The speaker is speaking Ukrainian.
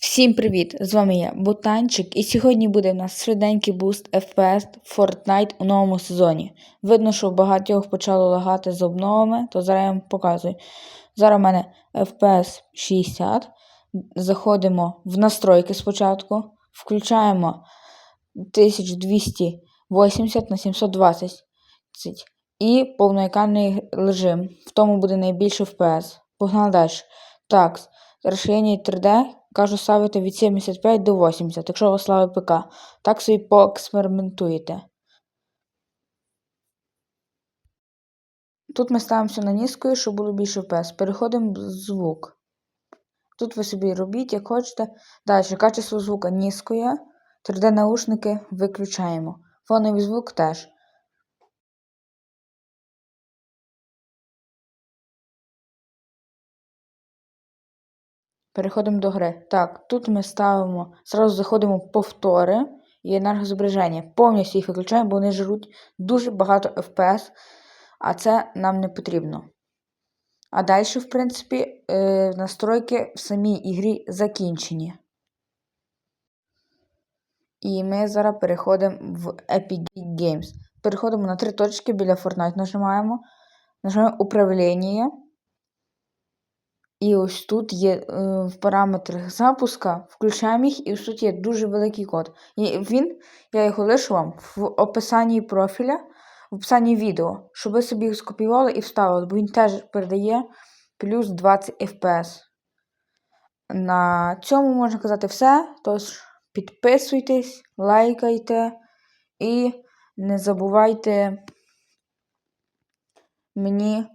Всім привіт! З вами я, Ботанчик, і сьогодні буде в нас швиденький буст FPS Fortnite у новому сезоні. Видно, що багатьох почало лагати з обновами, то зараз я вам показую. Зараз у мене FPS 60. Заходимо в настройки спочатку, включаємо 1280 на 720 і повноекранний режим. В тому буде найбільше FPS. Погнали далі. Так, розширення 3D кажу ставити від 75 до 80, якщо вас слава ПК. Так собі поекспериментуєте. Тут ми ставимося на низькою, щоб було більше FPS. Переходимо в звук. Тут ви собі робіть, як хочете. Далі, качество звука низькое. 3D-наушники виключаємо. Фоновий звук теж. Переходимо до гри. Так, тут ми ставимо, зразу заходимо в повтори і енергозображення. Повністю їх виключаємо, бо вони жруть дуже багато FPS, а це нам не потрібно. А далі, в принципі, е, настройки в самій ігрі закінчені. І ми зараз переходимо в Epic Games. Переходимо на три точки біля Fortnite нажимаємо. Нажимаємо управління. І ось тут є е, в параметрах запуска, включаємо їх, і ось тут є дуже великий код. І він, я його лишу вам в описанні профіля, в описанні відео, щоб ви собі скопіювали і вставили, бо він теж передає плюс 20 FPS. На цьому можна казати все. Тож підписуйтесь, лайкайте і не забувайте мені